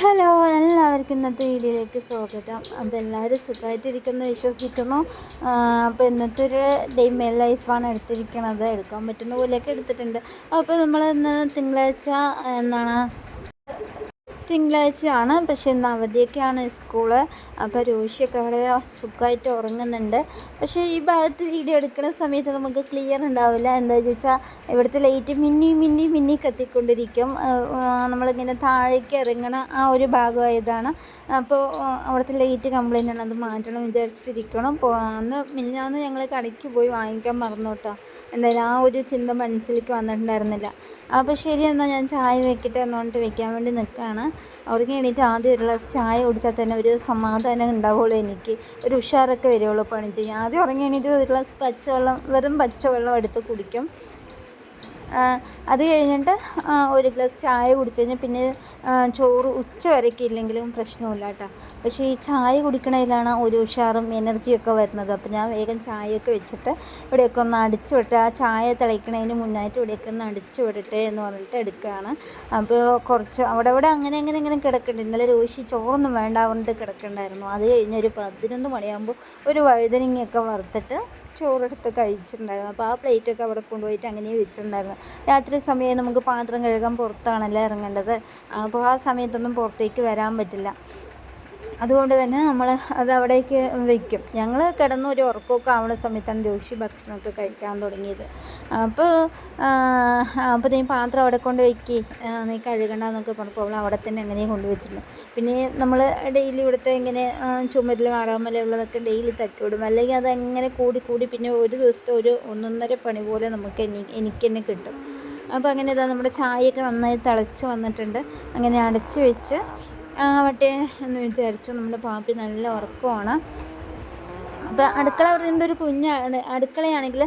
Hello എല്ലാവർക്കും ഇന്നത്തെ വീഡിയോയിലേക്ക് സ്വാഗതം. അപ്പോൾ എല്ലാവരും സുഖമായിട്ടിരിക്കുന്നു വിശ്വസിക്കുന്നു. അപ്പോൾ ഇന്നത്തെ ഒരു ഡേ മേ ലൈഫാണ് എടുത്തിരിക്കുന്നത് എടുക്കാൻ പറ്റുന്ന പോലെയൊക്കെ എടുത്തിട്ടുണ്ട്. അപ്പോൾ നമ്മൾ ഇന്ന് തിങ്കളാഴ്ച എന്താണ്? തിങ്കളാഴ്ചയാണ് പക്ഷെ ഇന്ന് അവധിയൊക്കെയാണ് സ്കൂൾ. അപ്പോൾ രോഷിയൊക്കെ അവിടെ സുഖമായിട്ട് ഉറങ്ങുന്നുണ്ട്. പക്ഷേ ഈ ഭാഗത്ത് വീഡിയോ എടുക്കുന്ന സമയത്ത് നമുക്ക് ക്ലിയർ ഉണ്ടാവില്ല. എന്താണെന്ന് ചോദിച്ചാൽ ഇവിടുത്തെ ലൈറ്റ് മിന്നി മിന്നി മിന്നി കത്തിക്കൊണ്ടിരിക്കും. നമ്മളിങ്ങനെ താഴേക്ക് ഇറങ്ങണ ആ ഒരു ഭാഗമായതാണ്. അപ്പോൾ അവിടുത്തെ ലൈറ്റ് കംപ്ലൈന്റ് ആണ്. അത് മാറ്റണം വിചാരിച്ചിട്ടിരിക്കണം. അന്ന് മിന്നാന്ന് ഞങ്ങൾ കടയ്ക്ക് പോയി വാങ്ങിക്കാൻ മറന്നു കേട്ടോ. എന്തായാലും ആ ഒരു ചിന്ത മനസ്സിലേക്ക് വന്നിട്ടുണ്ടായിരുന്നില്ല. അപ്പോൾ ശരി എന്നാൽ ഞാൻ ചായ വെക്കട്ടെ എന്നുകൊണ്ട് വെക്കാൻ വേണ്ടി നിൽക്കുകയാണ് അവർക്ക് എണീറ്റ് ആദ്യം ഒരു ഗ്ലാസ് ചായ കുടിച്ചാൽ തന്നെ ഒരു സമാധാനം ഉണ്ടാവുള്ളൂ എനിക്ക്. ഒരു ഉഷാറൊക്കെ വരികയുള്ളൂ പണി ചെയ്യാൻ ആദ്യം ഉറങ്ങി എണീറ്റ് ഒരു ഗ്ലാസ് പച്ചവെള്ളം വെറും പച്ചവെള്ളം എടുത്ത് കുടിക്കും. അത് കഴിഞ്ഞിട്ട് ഒരു ഗ്ലാസ് ചായ കുടിച്ച് കഴിഞ്ഞാൽ പിന്നെ ചോറ് ഉച്ച വരയ്ക്ക് ഇല്ലെങ്കിലും പ്രശ്നമില്ല കേട്ടോ. പക്ഷേ ഈ ചായ കുടിക്കണതിലാണ് ഒരു ഉഷാറും എനർജിയൊക്കെ വരുന്നത്. അപ്പോൾ ഞാൻ വേഗം ചായയൊക്കെ വെച്ചിട്ട് ഇവിടെയൊക്കെ ഒന്ന് അടിച്ചു വിട്ട് ആ ചായ തിളയ്ക്കണതിന് മുന്നായിട്ട് ഇവിടെയൊക്കെ ഒന്ന് അടിച്ചു വിടട്ടെ എന്ന് പറഞ്ഞിട്ട് എടുക്കുകയാണ്. അപ്പോൾ കുറച്ച് അവിടെ അവിടെ അങ്ങനെ അങ്ങനെ ഇങ്ങനെ കിടക്കുന്നുണ്ട് ഇന്നലെ രോഷി ചോറൊന്നും വേണ്ട പറഞ്ഞിട്ട് കിടക്കണ്ടായിരുന്നു. അത് കഴിഞ്ഞ് ഒരു പതിനൊന്ന് മണിയാകുമ്പോൾ ഒരു വഴുതനങ്ങയൊക്കെ വറുത്തിട്ട് ചോറെടുത്ത് കഴിച്ചിട്ടുണ്ടായിരുന്നു. അപ്പോൾ ആ പ്ലേറ്റൊക്കെ അവിടെ കൊണ്ടുപോയിട്ട് അങ്ങനെ വെച്ചിട്ടുണ്ടായിരുന്നു. രാത്രി സമയം നമുക്ക് പാത്രം കഴുകാൻ പുറത്താണല്ലോ ഇറങ്ങേണ്ടത്. അപ്പോൾ ആ സമയത്തൊന്നും പുറത്തേക്ക് വരാൻ പറ്റില്ല. അതുകൊണ്ട് തന്നെ നമ്മൾ അത് അവിടേക്ക് വയ്ക്കും ഞങ്ങൾ കിടന്ന് ഒരു ഉറക്കമൊക്കെ ആവുന്ന സമയത്താണ് രോഷി ഭക്ഷണമൊക്കെ കഴിക്കാൻ തുടങ്ങിയത്. അപ്പോൾ അപ്പോൾ നീ പാത്രം അവിടെ കൊണ്ട് വെക്കി. നീ കഴുകണ്ട എന്നൊക്കെ പറഞ്ഞപ്പോൾ അവൾ അവിടെ തന്നെ അങ്ങനെ കൊണ്ട് വെച്ചിട്ടുണ്ട് പിന്നെ നമ്മൾ ഡെയിലി ഇവിടുത്തെ ഇങ്ങനെ ചുമരിൽ മാറാമല ഉള്ളതൊക്കെ ഡെയിലി തട്ടിവിടും. അല്ലെങ്കിൽ അതെങ്ങനെ കൂടി കൂടി പിന്നെ ഒരു ദിവസത്തെ ഒരു ഒന്നൊന്നര പണി പോലെ നമുക്ക് എനിക്ക് തന്നെ കിട്ടും. അപ്പോൾ അങ്ങനെ ഇതാ നമ്മുടെ ചായയൊക്കെ നന്നായി തിളച്ച് വന്നിട്ടുണ്ട്. അങ്ങനെ അടച്ച് വെച്ച് ആവട്ടെ എന്ന് വിചാരിച്ചു. നമ്മുടെ പാപ്പി നല്ല ഉറക്കമാണ്. അപ്പോൾ അടുക്കള പറയുന്നത് ഒരു കുഞ്ഞാണ്. അടുക്കളയാണെങ്കിൽ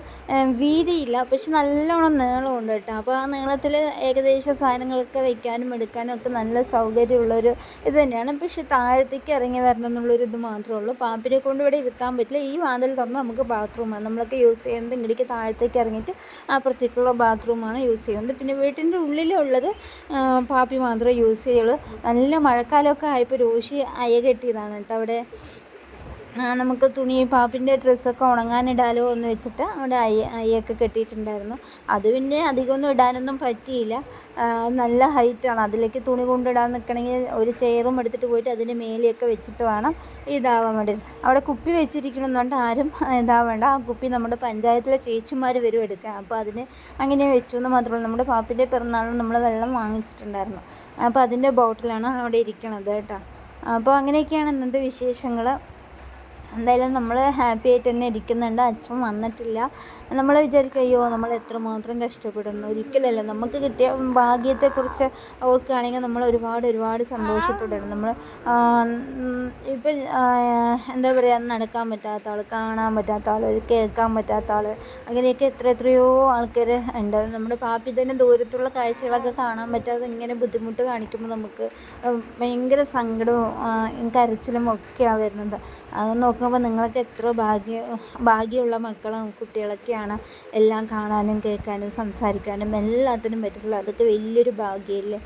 വീതിയില്ല. പക്ഷെ നല്ലോണം നീളമുണ്ട് കേട്ടോ. അപ്പോൾ ആ നീളത്തിൽ ഏകദേശം സാധനങ്ങളൊക്കെ വെക്കാനും എടുക്കാനും ഒക്കെ നല്ല സൗകര്യമുള്ളൊരു ഇത് തന്നെയാണ്. പക്ഷെ താഴത്തേക്ക് ഇറങ്ങി വരണം എന്നുള്ളൊരു ഇത് മാത്രമേ ഉള്ളൂ. പാപ്പിനെ കൊണ്ട് ഇവിടെ ഇരുത്താൻ പറ്റില്ല. ഈ വാതിൽ തുറന്ന് നമുക്ക് ബാത്റൂമാണ് നമ്മളൊക്കെ യൂസ് ചെയ്യുന്നത് ഇങ്ങടിക്ക് താഴത്തേക്ക് ഇറങ്ങിയിട്ട് ആ അപ്പുറത്തേക്കുള്ള ബാത്റൂമാണ് യൂസ് ചെയ്യുന്നത്. പിന്നെ വീട്ടിന്റെ ഉള്ളിലുള്ളത് പാപ്പി മാത്രമേ യൂസ് ചെയ്യുള്ളൂ. നല്ല മഴക്കാലമൊക്കെ ആയപ്പോൾ രോഷി അയ കെട്ടിയതാണ് കേട്ടോ അവിടെ. നമുക്ക് തുണി പാപ്പിന്റെ ഡ്രസ്സൊക്കെ ഉണങ്ങാനിടാലോ എന്ന് വെച്ചിട്ട് അവിടെ അയ്യ അയ്യൊക്കെ കെട്ടിയിട്ടുണ്ടായിരുന്നു. അത് പിന്നെ അധികമൊന്നും ഇടാനൊന്നും പറ്റിയില്ല. നല്ല ഹൈറ്റാണ് അതിലേക്ക് തുണി കൊണ്ടിടാൻ നിൽക്കണമെങ്കിൽ ഒരു ചെയറും എടുത്തിട്ട് പോയിട്ട് അതിന്റെ മേലെയൊക്കെ വെച്ചിട്ട് വേണം ഇതാവാൻ വേണ്ടി അവിടെ കുപ്പി വെച്ചിരിക്കണമെന്നുണ്ട് ആരും ഇതാവേണ്ട. ആ കുപ്പി നമ്മുടെ പഞ്ചായത്തിലെ ചേച്ചിമാർ വരും എടുക്കുക അപ്പോൾ അതിന് അങ്ങനെ വെച്ചു എന്ന് മാത്രമല്ല നമ്മുടെ പാപ്പിന്റെ പിറന്നാളിന് നമ്മൾ വെള്ളം വാങ്ങിച്ചിട്ടുണ്ടായിരുന്നു. അപ്പോൾ അതിന്റെ ബോട്ടിലാണ് അവിടെ ഇരിക്കണത് കേട്ടോ. അപ്പോൾ അങ്ങനെയൊക്കെയാണ് ഇന്നത്തെ വിശേഷങ്ങൾ എന്തായാലും നമ്മൾ ഹാപ്പി ആയിട്ട് തന്നെ ഇരിക്കുന്നുണ്ട്. അച്ഛൻ വന്നിട്ടില്ല. നമ്മൾ വിചാരിക്കും അയ്യോ നമ്മൾ എത്രമാത്രം കഷ്ടപ്പെടുന്നു. ഒരിക്കലല്ല. നമുക്ക് കിട്ടിയ ഭാഗ്യത്തെക്കുറിച്ച് ഓർക്കുകയാണെങ്കിൽ നമ്മൾ ഒരുപാട് ഒരുപാട് സന്തോഷത്തോടെയാണ്. നമ്മൾ ഇപ്പം എന്താ പറയുക നടക്കാൻ പറ്റാത്ത ആൾ കാണാൻ പറ്റാത്ത ആൾ കേൾക്കാൻ പറ്റാത്ത ആൾ അങ്ങനെയൊക്കെ എത്ര എത്രയോ ആൾക്കാർ ഉണ്ട്. നമ്മുടെ പാപ്പി തന്നെ ദൂരത്തുള്ള കാഴ്ചകളൊക്കെ കാണാൻ പറ്റാതെ ഇങ്ങനെ ബുദ്ധിമുട്ട് കാണിക്കുമ്പോൾ നമുക്ക് ഭയങ്കര സങ്കടവും കരച്ചിലും ഒക്കെയാണ് വരുന്നത്. അത് നോക്കുമ്പോൾ നോക്കുമ്പോൾ നിങ്ങൾക്ക് എത്ര ഭാഗ്യ ഭാഗ്യമുള്ള മക്കളും കുട്ടികളൊക്കെയാണ് എല്ലാം കാണാനും കേൾക്കാനും സംസാരിക്കാനും എല്ലാത്തിനും പറ്റുള്ളൂ അതൊക്കെ വലിയൊരു ഭാഗ്യമല്ലേ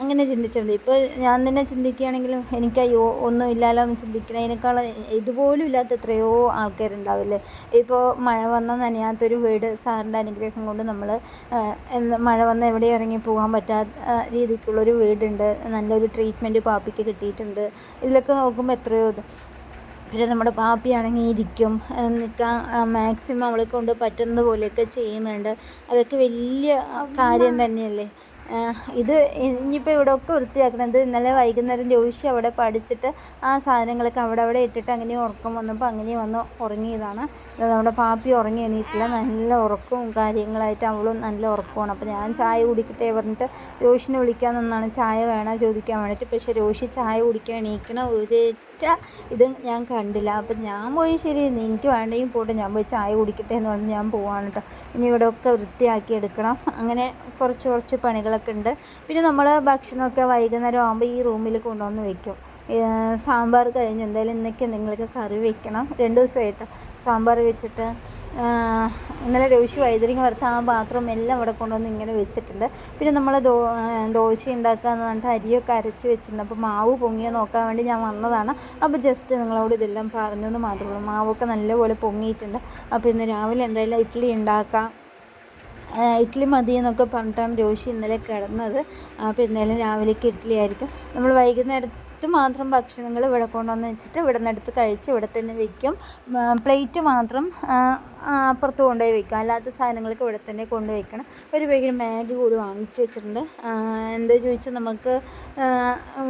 അങ്ങനെ ചിന്തിച്ചാൽ മതി. ഇപ്പോൾ ഞാൻ തന്നെ ചിന്തിക്കുകയാണെങ്കിലും എനിക്ക് അയ്യോ ഒന്നും ഇല്ലല്ലോ എന്ന് ചിന്തിക്കണതിനേക്കാൾ ഇതുപോലും ഇല്ലാത്ത എത്രയോ ആൾക്കാരുണ്ടാവില്ലേ? ഇപ്പോൾ മഴ വന്ന നനയാത്തൊരു വീട് സാറിന്റെ അനുഗ്രഹം കൊണ്ട് നമ്മൾ മഴ വന്ന് എവിടെ ഇറങ്ങി പോകാൻ പറ്റാത്ത രീതിക്കുള്ളൊരു വീടുണ്ട്. നല്ലൊരു ട്രീറ്റ്മെന്റ് പാപ്പിക്ക് കിട്ടിയിട്ടുണ്ട്. ഇതിലൊക്കെ നോക്കുമ്പോൾ എത്രയോ പിന്നെ നമ്മുടെ പാപ്പിയാണെങ്കിൽ ഇരിക്കും. നിൽക്കാൻ മാക്സിമം അവളെ കൊണ്ട് പറ്റുന്നത് പോലെയൊക്കെ ചെയ്യുന്നുണ്ട്. അതൊക്കെ വലിയ കാര്യം തന്നെയല്ലേ? ഇത് ഇനിയിപ്പോൾ ഇവിടെ ഒക്കെ വൃത്തിയാക്കണത്. ഇന്നലെ വൈകുന്നേരം രോഷി അവിടെ പഠിച്ചിട്ട് ആ സാധനങ്ങളൊക്കെ അവിടെ അവിടെ ഇട്ടിട്ട് അങ്ങനെ ഉറക്കം വന്നപ്പോൾ അങ്ങനെ വന്ന് ഉറങ്ങിയതാണ്. നമ്മുടെ പാപ്പി ഉറങ്ങി എണീറ്റില്ല. നല്ല ഉറക്കവും കാര്യങ്ങളായിട്ട് അവളും നല്ല ഉറക്കമാണ് അപ്പോൾ ഞാൻ ചായ കുടിക്കട്ടെ പറഞ്ഞിട്ട് രോഷിനെ വിളിക്കാൻ നിന്നാണ്. ചായ വേണോ ചോദിക്കാൻ വേണ്ടിയിട്ട് പക്ഷേ രോഷി ചായ കുടിക്കാൻ എണീക്കണ ഒരു ഇത് ഞാൻ കണ്ടില്ല. അപ്പം ഞാൻ പോയി ശരി എനിക്ക് വേണ്ടെങ്കിൽ പോട്ടെ. ഞാൻ പോയി ചായ കുടിക്കട്ടെ എന്ന് പറഞ്ഞ് ഞാൻ പോവാണ് കേട്ടോ ഇനി ഇവിടെ ഒക്കെ വൃത്തിയാക്കി എടുക്കണം. അങ്ങനെ കുറച്ച് കുറച്ച് പണികളൊക്കെ ഉണ്ട് പിന്നെ നമ്മൾ ഭക്ഷണമൊക്കെ വൈകുന്നേരം ആകുമ്പോൾ ഈ റൂമിൽ കൊണ്ടുവന്ന് വെക്കും. സാമ്പാർ കഴിഞ്ഞ് എന്തായാലും ഇന്നൊക്കെ എന്തെങ്കിലുമൊക്കെ കറി വെക്കണം. രണ്ട് ദിവസമായിട്ട് സാമ്പാർ വെച്ചിട്ട് ഇന്നലെ രോഷി വൈദ്യുതി വറുത്ത ആ പാത്രം എല്ലാം ഇവിടെ കൊണ്ടുവന്ന് ഇങ്ങനെ വെച്ചിട്ടുണ്ട്. പിന്നെ നമ്മൾ ദോ ദോശ ഉണ്ടാക്കാന്ന് പറഞ്ഞിട്ട് അരിയൊക്കെ അരച്ച് വെച്ചിട്ടുണ്ട്. അപ്പോൾ മാവ് പൊങ്ങിയോ നോക്കാൻ വേണ്ടി ഞാൻ വന്നതാണ്. അപ്പോൾ ജസ്റ്റ് നിങ്ങളോട് ഇതെല്ലാം പറഞ്ഞു എന്ന് മാത്രമേ ഉള്ളൂ. മാവൊക്കെ നല്ലപോലെ പൊങ്ങിയിട്ടുണ്ട്. അപ്പോൾ ഇന്ന് രാവിലെ എന്തായാലും ഇഡ്ഡലി ഉണ്ടാക്കാം. ഇഡ്ഡലി മതി എന്നൊക്കെ പറഞ്ഞിട്ടാണ് രോഷി ഇന്നലെ കിടന്നത്. അപ്പോൾ ഇന്നലെ രാവിലേക്ക് ഇഡ്ഡലി ആയിരിക്കും. നമ്മൾ വൈകുന്നേരത്ത് മാത്രം ഭക്ഷണങ്ങൾ ഇവിടെ കൊണ്ടുവന്ന് വെച്ചിട്ട് ഇവിടെ നിന്ന് എടുത്ത് കഴിച്ച് ഇവിടെ തന്നെ വെക്കും. പ്ലേറ്റ് മാത്രം അപ്പുറത്ത് കൊണ്ടുപോയി വയ്ക്കുക അല്ലാത്ത സാധനങ്ങളൊക്കെ ഇവിടെ തന്നെ കൊണ്ടുപോയി വയ്ക്കണം ഒരു പാക്കറ്റ് മാഗി കൂടി വാങ്ങിച്ച് വെച്ചിട്ടുണ്ട്. എന്താ ചോദിച്ചാൽ നമുക്ക്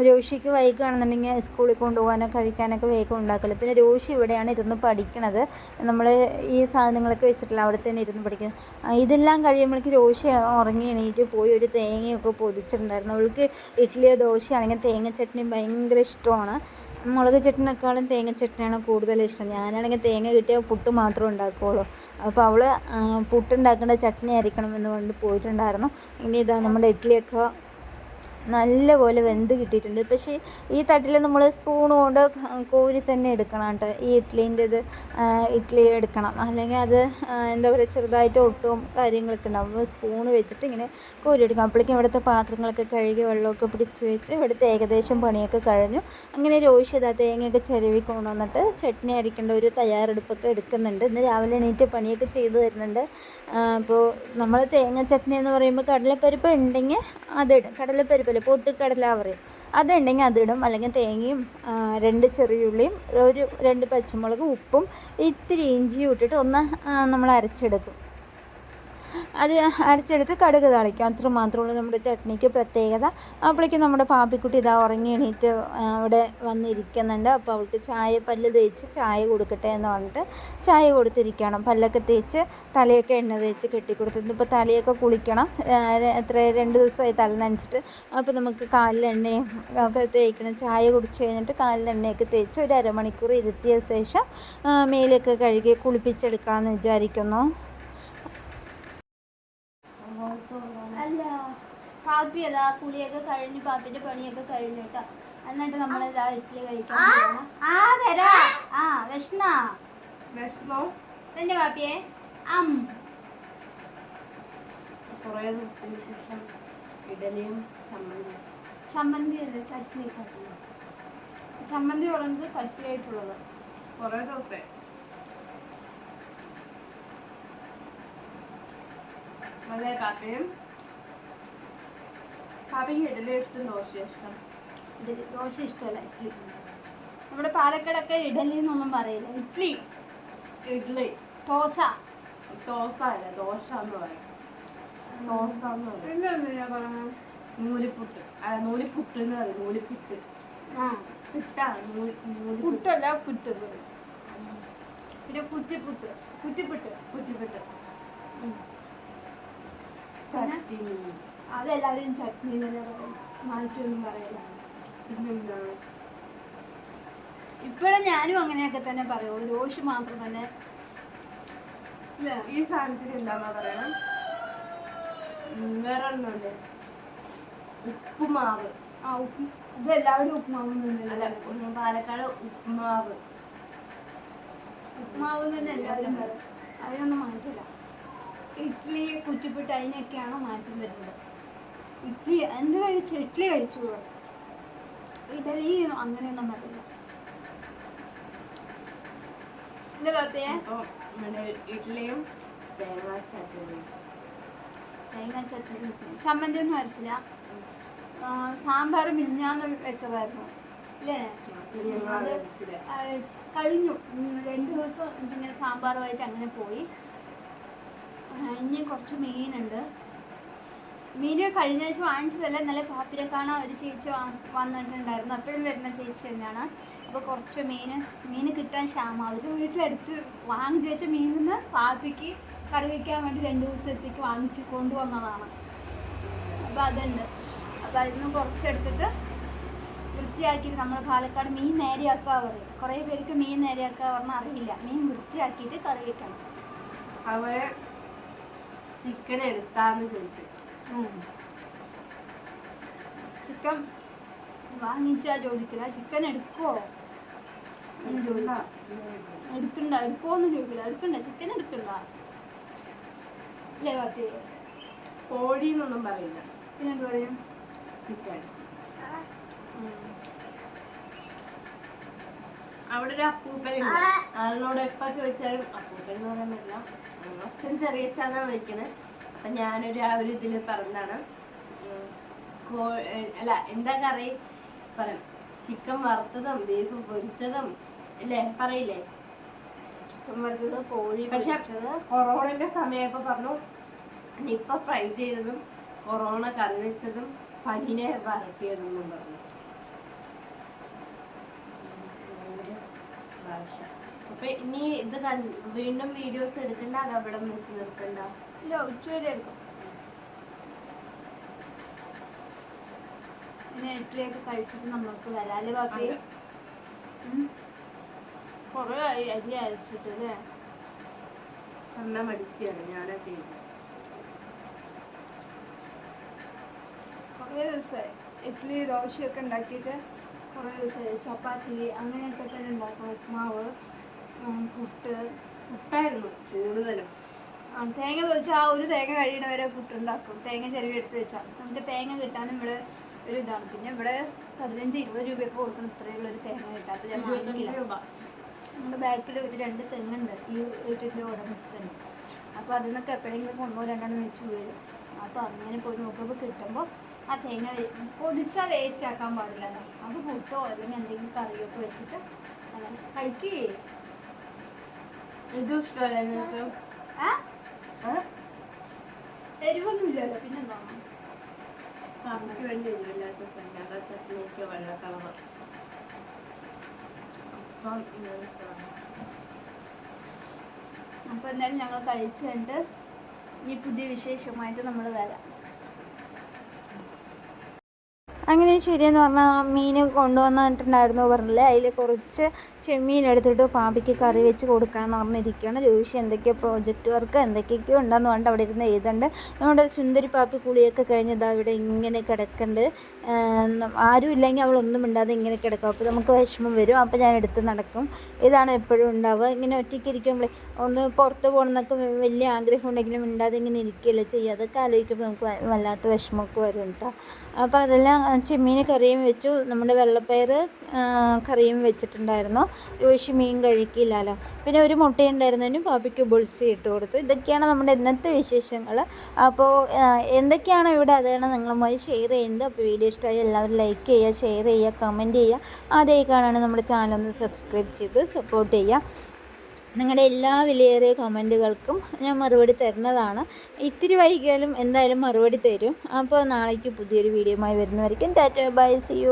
രോഷിക്ക് വൈകുകയാണെന്നുണ്ടെങ്കിൽ സ്കൂളിൽ കൊണ്ടുപോകാനോ കഴിക്കാനൊക്കെ വേഗം ഉണ്ടാക്കില്ല പിന്നെ രോഷി ഇവിടെയാണ് ഇരുന്ന് പഠിക്കണത്. നമ്മൾ ഈ സാധനങ്ങളൊക്കെ വെച്ചിട്ടില്ല അവിടെ തന്നെ ഇരുന്ന് പഠിക്കുന്നത് ഇതെല്ലാം കഴിയുമ്പോഴേക്ക് രോഷി ഉറങ്ങി എണീറ്റ് പോയി ഒരു തേങ്ങയൊക്കെ പൊതിച്ചിട്ടുണ്ടായിരുന്നു. അവൾക്ക് ഇഡ്ഡലിയോ ദോശയാണെങ്കിൽ തേങ്ങ ചട്നി ഭയങ്കര ഇഷ്ടമാണ്. മുളക് ചട്നിനേക്കാളും തേങ്ങ ചട്നിയാണ് കൂടുതൽ ഇഷ്ടം. ഞാനാണെങ്കിൽ തേങ്ങ കിട്ടിയാൽ പുട്ട് മാത്രമേ ഉണ്ടാക്കുകയുള്ളൂ അപ്പോൾ അവൾ പുട്ടുണ്ടാക്കേണ്ട ചട്നി അരിക്കണം എന്ന് പറഞ്ഞിട്ട് പോയിട്ടുണ്ടായിരുന്നു. ഇനി ഇതാ നമ്മുടെ ഇഡ്ഡലിയൊക്കെ നല്ലപോലെ വെന്ത് കിട്ടിയിട്ടുണ്ട്. പക്ഷേ ഈ തട്ടിൽ നമ്മൾ സ്പൂൺ കൊണ്ട് കോരി തന്നെ എടുക്കണം കേട്ടോ. ഈ ഇഡ്ഡലീന്റെ ഇത് ഇഡ്ലി എടുക്കണം. അല്ലെങ്കിൽ അത് എന്താ പറയുക ചെറുതായിട്ട് ഒട്ടും കാര്യങ്ങളൊക്കെ ഉണ്ടാവും. സ്പൂൺ വെച്ചിട്ട് ഇങ്ങനെ കോരി എടുക്കണം. അപ്പോഴേക്കും ഇവിടുത്തെ പാത്രങ്ങളൊക്കെ കഴുകി വെള്ളമൊക്കെ പിടിച്ച് വെച്ച് ഇവിടുത്തെ ഏകദേശം പണിയൊക്കെ കഴിഞ്ഞു. അങ്ങനെ രോഷിത തേങ്ങയൊക്കെ ചിരവി കൊണ്ടുവന്നിട്ട് ചട്നി അരിക്കേണ്ട ഒരു തയ്യാറെടുപ്പൊക്കെ എടുക്കുന്നുണ്ട്. ഇന്ന് രാവിലെ എണീറ്റ് പണിയൊക്കെ ചെയ്തു തരുന്നുണ്ട്. അപ്പോൾ നമ്മൾ തേങ്ങ ചട്നി എന്ന് പറയുമ്പോൾ കടലപ്പരിപ്പ് ഉണ്ടെങ്കിൽ അതിടും കടലപ്പരിപ്പല്ല പൊട്ടിക്കടല പറയും. അതുണ്ടെങ്കിൽ അതിടും. അല്ലെങ്കിൽ തേങ്ങയും രണ്ട് ചെറിയുള്ളിയും ഒരു രണ്ട് പച്ചമുളക് ഉപ്പും ഇത്തിരി ഇഞ്ചിയും ഇട്ടിട്ട് ഒന്ന് നമ്മൾ അരച്ചെടുക്കും. അത് അരച്ചെടുത്ത് കടുക് താളിക്കും. അത്ര മാത്രമുള്ളൂ നമ്മുടെ ചട്നിക്ക് പ്രത്യേകത. അപ്പോഴേക്കും നമ്മുടെ പാപ്പിക്കുട്ടി ഇതാ ഉറങ്ങി എണീറ്റ് അവിടെ വന്നിരിക്കുന്നുണ്ട്. അപ്പോൾ അവൾക്ക് ചായ പല്ല് തേച്ച് ചായ കൊടുക്കട്ടെ എന്ന് പറഞ്ഞിട്ട് ചായ കൊടുത്തിരിക്കണം പല്ലൊക്കെ തേച്ച് തലയൊക്കെ എണ്ണ തേച്ച് കെട്ടിക്കൊടുത്തിരുന്നു ഇപ്പോൾ തലയൊക്കെ കുളിക്കണം. എത്ര രണ്ട് ദിവസമായി തല നനച്ചിട്ട്. അപ്പോൾ നമുക്ക് കാലിൽ എണ്ണയും ഒക്കെ തേക്കണം. ചായ കുടിച്ച് കഴിഞ്ഞിട്ട് കാലിൽ എണ്ണയൊക്കെ തേച്ച് ഒരു അരമണിക്കൂർ ഇരുത്തിയ ശേഷം മേലൊക്കെ കഴുകി കുളിപ്പിച്ചെടുക്കാമെന്ന് വിചാരിക്കുന്നു അല്ല പാപ്പി അതാ കുളിയൊക്കെ കഴിഞ്ഞ് പാപ്പിന്റെ പണിയൊക്കെ കഴിഞ്ഞു കേട്ടോ. എന്നിട്ട് നമ്മൾ ഇതാ ഇഡ്ഡലി കഴിക്കാൻ പോവാണ്. ആ വരാ. ആ? വിഷ്ണ. വിഷമോ തന്നെ പാപ്പിയെ അം. കുറേ ദിവസത്തിന് ശേഷം ഇഡലിയും ചമ്മന്തി ചമ്മന്തി അല്ല ചട്നി ചട്നി. ചമ്മന്തി പറയുന്നത് കട്ടിയായിട്ടുള്ളത് കുറേ ദിവസത്തെ. അതെ കാപ്പയും കാപ്പിക്ക് ഇഡലി ഇഷ്ടം ദോശ ഇഷ്ടം. ഇഡലി ദോശ ഇഷ്ടമല്ല ഇഡ്ഡലി നമ്മുടെ പാലക്കാടൊക്കെ ഇഡലി എന്നൊന്നും പറയില്ല. ഇഡ്ഡലി ഇഡ്ലി. ദോശ. ദോശ അല്ല ദോശ എന്ന് പറയും. ദോശ എന്ന് പറയും. ഞാൻ പറഞ്ഞു? നൂലിപ്പുട്ട്. അല്ല നൂലിപ്പുട്ട് എന്ന് പറയും നൂലിപ്പുട്ട്. ആ. പുട്ടാണ് പുട്ടല്ല പുട്ട് പറയും. പിന്നെ കുറ്റിപ്പുട്ട്. കുറ്റിപ്പുട്ട്. കുറ്റിപ്പുട്ട്. ഉം. അതെല്ലാവരും ചട്നി തന്നെ പറയും മാറ്റൊന്നും പറയില്ല. പിന്നെന്താണ് ഇപ്പോഴും ഞാനും അങ്ങനെയൊക്കെ തന്നെ പറയുള്ളൂ രോഷ് മാത്രം തന്നെ? ഈ സാധനത്തിന് എന്താന്നാ പറയണം? വേറെ ഒന്നുണ്ട് ഉപ്പുമാവ്. ആ ഉപ്പ്. ഇതെല്ലാവരും ഉപ്പുമാവ് അല്ല? പാലക്കാട് ഉപ്പുമാവ്. ഉപ്പുമാവ് തന്നെ എല്ലാവരും പറയും. അതിനൊന്നും മാറ്റില്ല ഇഡ്ഡലി കുച്ചിപ്പിട്ട് അതിനൊക്കെയാണ് മാറ്റം വരുന്നത്? ഇഡ്ഡലി എന്ത് കഴിച്ചു ഇഡ്ഡലി കഴിച്ചു ഇഡലി അങ്ങനെയൊന്നും നമ്മുടെ ഇഡ്ഡലിയും തേങ്ങാ ചട്ടി തേങ്ങ ചട്നി ചമ്മന്തി ഒന്നും അരച്ചില്ല. സാമ്പാർ മിഞ്ഞാന്ന് വെച്ചതായിരുന്നു. അല്ലേ കഴിഞ്ഞു. രണ്ടു ദിവസം പിന്നെ സാമ്പാറുമായിട്ട് അങ്ങനെ പോയി. ഇനി കുറച്ച് മീനുണ്ട്. മീൻ കഴിഞ്ഞ ആഴ്ച വാങ്ങിച്ചതല്ല നല്ല പാപ്പിരക്കാണ് ഒരു ചേച്ചി വന്നിട്ടുണ്ടായിരുന്നു. അപ്പോഴും വരുന്ന ചേച്ചി തന്നെയാണ്. അപ്പോൾ കുറച്ച് മീൻ മീൻ കിട്ടാൻ ക്ഷാമം. അവർ വീട്ടിലെടുത്ത് വാങ്ങിച്ചു വെച്ച മീനിൽ നിന്ന് പാപ്പിക്ക് കറി വയ്ക്കാൻ വേണ്ടി രണ്ട് ദിവസത്തേക്ക് വാങ്ങിച്ച് കൊണ്ടുവന്നതാണ്. അപ്പോൾ അതുണ്ട്. അപ്പോൾ അതിൽ നിന്ന് കുറച്ചെടുത്തിട്ട് വൃത്തിയാക്കിയിട്ട് നമ്മൾ പാലക്കാട് മീൻ നേരെയാക്കുക പറയും. കുറേ പേർക്ക് മീൻ നേരെയാക്കുക പറഞ്ഞാൽ അറിയില്ല. മീൻ വൃത്തിയാക്കിയിട്ട് കറി വെക്കണം. അവർ ചിക്കൻ എടുത്താന്ന് ചോദിക്കും. ചിക്കൻ വാങ്ങിച്ചാ ചോദിക്കില്ല. ചിക്കൻ എടുക്കോ എന്ന് ചോദിക്കില്ല. എടുക്കണ്ട എടുക്കോന്ന് ചോദിക്കില്ല. എടുക്കണ്ട ചിക്കൻ എടുക്കണ്ട. അല്ലേ പാപ്പി കോഴി എന്നൊന്നും പറയില്ല. പിന്നെ എന്ത് പറയും? ചിക്കൻ. അവിടെ ഒരു അപ്പൂപ്പനുണ്ട്. ആളിനോട് എപ്പ ചോദിച്ചാലും അപ്പൂപ്പൻ എന്ന് പറയാൻ പറ്റില്ല. അച്ഛൻ ചെറിയച്ചാന്നാ വിളിക്കണേ. അപ്പൊ ഞാനൊരു ആ ഒരു ഇതിൽ പറഞ്ഞാണ് കോ- അല്ല എന്താ കറി പറയും ചിക്കൻ വറുത്തതും ബീഫ് പൊരിച്ചതും അല്ലേ പറയില്ലേ? ചിക്കൻ വറുത്തത് കോഴി പക്ഷെ കൊറോണന്റെ സമയപ്പോ പറഞ്ഞു നിപ്പ ഫ്രൈ ചെയ്തതും കൊറോണ കറി വെച്ചതും പനിനെ വരട്ടിയതെന്നും പറഞ്ഞു. ഭാഷ അപ്പൊ ഇനി ഇത് കണ്ട് വീണ്ടും വീഡിയോസ് എടുക്കണ്ട അത് അവിടെ വെച്ച് നിർത്തണ്ട ഇല്ല ഉച്ചവരെ എടുക്കും. കഴിച്ചിട്ട് നമുക്ക് ബാക്കി അതെ. കുറേ ആയി അരി അരച്ചിട്ട് അല്ലേ? നല്ല മടിച്ചാണ് ഞാനാ ചെയ്തത് കുറേ ദിവസമായി ഇഡ്ഡലി ദോശയൊക്കെ ഉണ്ടാക്കിയിട്ട് കുറേ ദിവസമായി ചപ്പാത്തി അങ്ങനെയൊക്കെ തന്നെ ഉണ്ടാക്കും ഉപ്മാവ് പുട്ട്. പുട്ടായിരുന്നു കൂടുതലും. തേങ്ങ ചോദിച്ചാൽ ആ ഒരു തേങ്ങ കഴിയണ വരെ പുട്ടുണ്ടാക്കും. തേങ്ങ ചെരുവി എടുത്ത് വെച്ചാൽ നമുക്ക് തേങ്ങ കിട്ടാനും ഇവിടെ ഒരു ഇതാണ്. പിന്നെ ഇവിടെ പതിനഞ്ച് ഇരുപത് രൂപയൊക്കെ കൊടുക്കണം. ഇത്രയുള്ള ഒരു തേങ്ങ കിട്ടാൻ. അപ്പോൾ ഞാൻ നമ്മുടെ ബാക്കിൽ ഒരു രണ്ട് തെങ്ങുണ്ട്. ഈ വീട്ടിന്റെ ഉടമസ്ഥന്. അപ്പോൾ അതിൽ നിന്നൊക്കെ എപ്പോഴെങ്കിലും ഒന്നോ രണ്ടെണ്ണം വെച്ച് വീഴും അപ്പോൾ അങ്ങനെ പോയി നോക്കുമ്പോൾ കിട്ടുമ്പോൾ ആ തേങ്ങ പൊതിച്ചാൽ വേസ്റ്റ് ആക്കാൻ പാടില്ല അത് പുട്ടോ അല്ലെങ്കിൽ എന്തെങ്കിലും കറിയൊക്കെ വെച്ചിട്ട് അങ്ങനെ കഴിക്കേ ഇതും ഇഷ്ടമല്ല നിങ്ങൾക്ക്? ആ? എരിവൊന്നുമില്ലല്ലോ പിന്നെന്താണ് അമ്മയ്ക്ക് വേണ്ടി എരിവില്ലാത്ത സന്നദ്ധ ചട്നിക്ക് വെള്ളക്കളർ അപ്പോൾ എന്തായാലും ഞങ്ങൾ കഴിച്ചു കണ്ട് ഈ പുതിയ വിശേഷമായിട്ട് നമ്മൾ വരാം. അങ്ങനെ ശരിയെന്ന് പറഞ്ഞാൽ മീൻ കൊണ്ടുവന്നിട്ടുണ്ടായിരുന്നു പറഞ്ഞില്ലേ? അതിൽ കുറച്ച് ചെമ്മീൻ എടുത്തിട്ട് പാപ്പിക്ക് കറി വെച്ച് കൊടുക്കാമെന്ന് പറഞ്ഞിരിക്കുകയാണ് രൂഷി എന്തൊക്കെയോ പ്രോജക്റ്റ് വർക്ക് എന്തൊക്കെയൊക്കെയോ ഉണ്ടെന്ന് പറഞ്ഞിട്ട് അവിടെ ഇരുന്ന് എഴുതുന്നുണ്ട്. നമ്മുടെ സുന്ദരി പാപ്പി കുളിയൊക്കെ കഴിഞ്ഞതാ ഇവിടെ ഇങ്ങനെ കിടക്കുന്നുണ്ട്. ആരും ഇല്ലെങ്കിൽ അവളൊന്നും ഇണ്ടാതെ ഇങ്ങനെ കിടക്കും. അപ്പോൾ നമുക്ക് വിഷമം വരും. അപ്പോൾ ഞാൻ എടുത്ത് നടക്കും. ഇതാണ് എപ്പോഴും ഉണ്ടാവുക. ഇങ്ങനെ ഒറ്റയ്ക്ക് ഇരിക്കുമ്പോഴേ ഒന്ന് പുറത്ത് പോകണമെന്നൊക്കെ വലിയ ആഗ്രഹം ഉണ്ടെങ്കിലും ഇണ്ടാതെ ഇങ്ങനെ ഇരിക്കുകയല്ലേ ചെയ്യുക? അതൊക്കെ ആലോചിക്കുമ്പോൾ നമുക്ക് വല്ലാത്ത വിഷമമൊക്കെ വരും കേട്ടോ അപ്പോൾ അതെല്ലാം ചെമ്മീൻ കറിയും വെച്ചു. നമ്മുടെ വെള്ളപ്പയർ കറിയും വെച്ചിട്ടുണ്ടായിരുന്നു. രോഷി മീൻ കഴിക്കില്ലല്ലോ പിന്നെ ഒരു മുട്ടയുണ്ടായിരുന്നതിന് പാപ്പിക്ക് ബുൾസി ഇട്ട് കൊടുത്തു. ഇതൊക്കെയാണ് നമ്മുടെ ഇന്നത്തെ വിശേഷങ്ങൾ. അപ്പോൾ എന്തൊക്കെയാണ് ഇവിടെ അതാണ് നിങ്ങളുമായി ഷെയർ ചെയ്യുന്നത്. അപ്പോൾ വീഡിയോ ഇഷ്ടമായി എല്ലാവരും ലൈക്ക് ചെയ്യുക ഷെയർ ചെയ്യുക കമന്റ് ചെയ്യുക. ആദ്യമായി കാണാണ് നമ്മുടെ ചാനൽ ഒന്ന് സബ്സ്ക്രൈബ് ചെയ്ത് സപ്പോർട്ട് ചെയ്യുക. നിങ്ങളുടെ എല്ലാ വിലയേറിയ കമന്റുകൾക്കും ഞാൻ മറുപടി തരുന്നതാണ്. ഇത്തിരി വൈകിയാലും എന്തായാലും മറുപടി തരും. അപ്പോൾ നാളേക്ക് പുതിയൊരു വീഡിയോയുമായി വരുന്നവരേക്കും ടാറ്റ ബൈ സി യു.